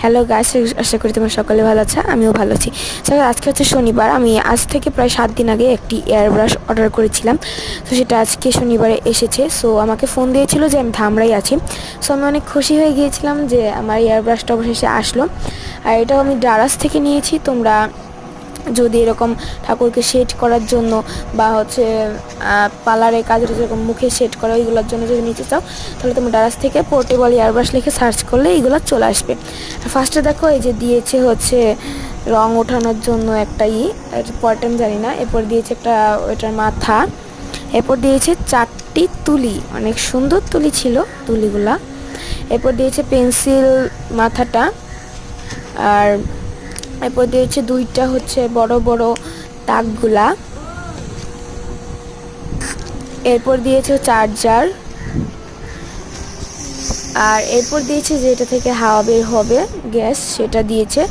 Hello গাছ আশা করি তোমার সকলে ভালো আছো, আমিও ভালো আছি। স্যার আজকে হচ্ছে শনিবার, আমি আজ থেকে প্রায় সাত দিন আগে একটি এয়ার ব্রাশ অর্ডার করেছিলাম। তো সেটা আজকে শনিবারে এসেছে। সো আমাকে ফোন দিয়েছিল যে আমি ধামরাই আছি। সো আমি অনেক খুশি হয়ে গিয়েছিলাম যে আমার এয়ার ব্রাশটা অবশেষে আসলো। আর এটাও আমি ডারাস থেকে নিয়েছি, তোমরা যদি এরকম ঠাকুরকে সেট করার জন্য বা হচ্ছে পার্লারে কাজের যেরকম মুখে সেট করা ওইগুলোর জন্য যদি নিতে চাও, তাহলে তুমি ডারাস থেকে পোর্টেবল ইয়ারব্রাশ লিখে সার্চ করলে এইগুলো চলে আসবে। ফার্স্টে দেখো, এই যে দিয়েছে হচ্ছে রং ওঠানোর জন্য একটা ই পরটা আমি জানি না, এরপর দিয়েছে একটা ওইটার মাথা, এরপর দিয়েছে চারটি তুলি, অনেক সুন্দর তুলি ছিল তুলিগুলা। এরপর দিয়েছে পেন্সিল মাথাটা, আর এরপর দিয়েছে দুইটা হচ্ছে বড় বড় তাকগুলা এরপর দিয়েছে চার্জার। আর এরপর দিয়েছে যেটা থেকে হাওয়া বের হবে, গ্যাস, সেটা দিয়েছে।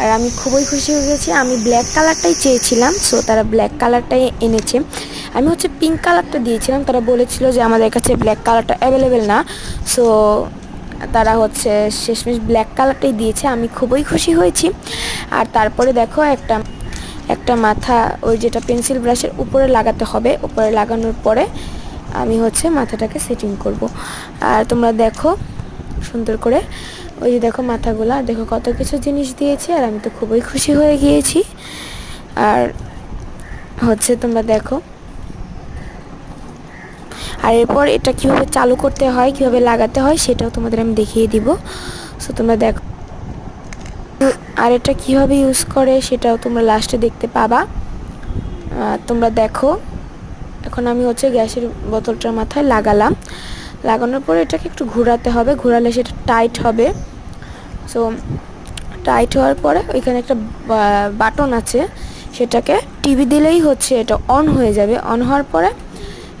আর আমি খুবই খুশি হয়ে গেছি, আমি ব্ল্যাক কালারটাই চেয়েছিলাম সো তারা ব্ল্যাক কালারটাই এনেছে। আমি হচ্ছে পিঙ্ক কালারটা দিয়েছিলাম, তারা বলেছিল যে আমাদের কাছে ব্ল্যাক কালারটা অ্যাভেলেবেল না সো তারা হচ্ছে শেষমেশ ব্ল্যাক কালারটাই দিয়েছে। আমি খুবই খুশি হয়েছি। আর তারপরে দেখো একটা একটা মাথা, ওই যেটা পেন্সিল ব্রাশের উপরে লাগাতে হবে, উপরে লাগানোর পরে আমি হচ্ছে মাথাটাকে সেটিং করব। আর তোমরা দেখো, সুন্দর করে, ওই যে দেখো মাথাগুলা দেখো কত কিছু জিনিস দিয়েছে, আর আমি তো খুবই খুশি হয়ে গিয়েছি। আর হচ্ছে তোমরা দেখো আর এরপর এটা কীভাবে চালু করতে হয়, কীভাবে লাগাতে হয়, সেটাও তোমাদের আমি দেখিয়ে দিব। সো তোমরা দেখো আর এটা কীভাবে ইউজ করে, সেটাও তোমরা লাস্টে দেখতে পাবা। তোমরা দেখো, এখন আমি হচ্ছে গ্যাসের বোতলটার মাথায় লাগালাম। লাগানোর পরে এটাকে একটু ঘোরাতে হবে, ঘোরালে সেটা টাইট হবে। সো টাইট হওয়ার পরে ওইখানে একটা বাটন আছে, সেটাকে টিভি দিলেই হচ্ছে এটা অন হয়ে যাবে। অন হওয়ার পরে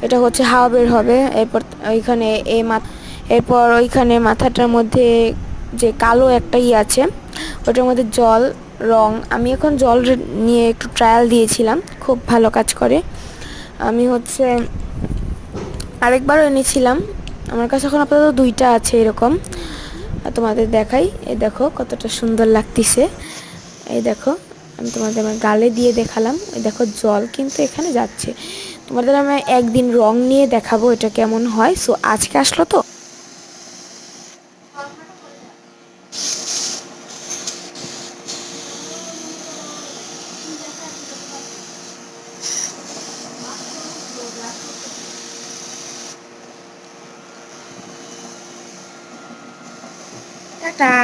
এটা হচ্ছে হাওয়া বের হবে। এরপর ওইখানে এই মাথা এরপর ওইখানে মাথাটার মধ্যে যে কালো একটা ই আছে, ওটার মধ্যে জল, রং, আমি এখন জল নিয়ে একটু ট্রায়াল দিয়েছিলাম, খুব ভালো কাজ করে। আমি হচ্ছে আরেকবারও এনেছিলাম, আমার কাছে এখন আপাতত দুইটা আছে এরকম। তোমাদের দেখাই, এই দেখো কতটা সুন্দর লাগতেছে। এই দেখো, আমি তোমাদের আমার গালে দিয়ে দেখালাম, এই দেখো জল কিন্তু এখানে যাচ্ছে। তোমাদের আমি একদিন রং নিয়ে দেখাবো এটা কেমন হয়। সো আজকে আসলো তো? টাটা।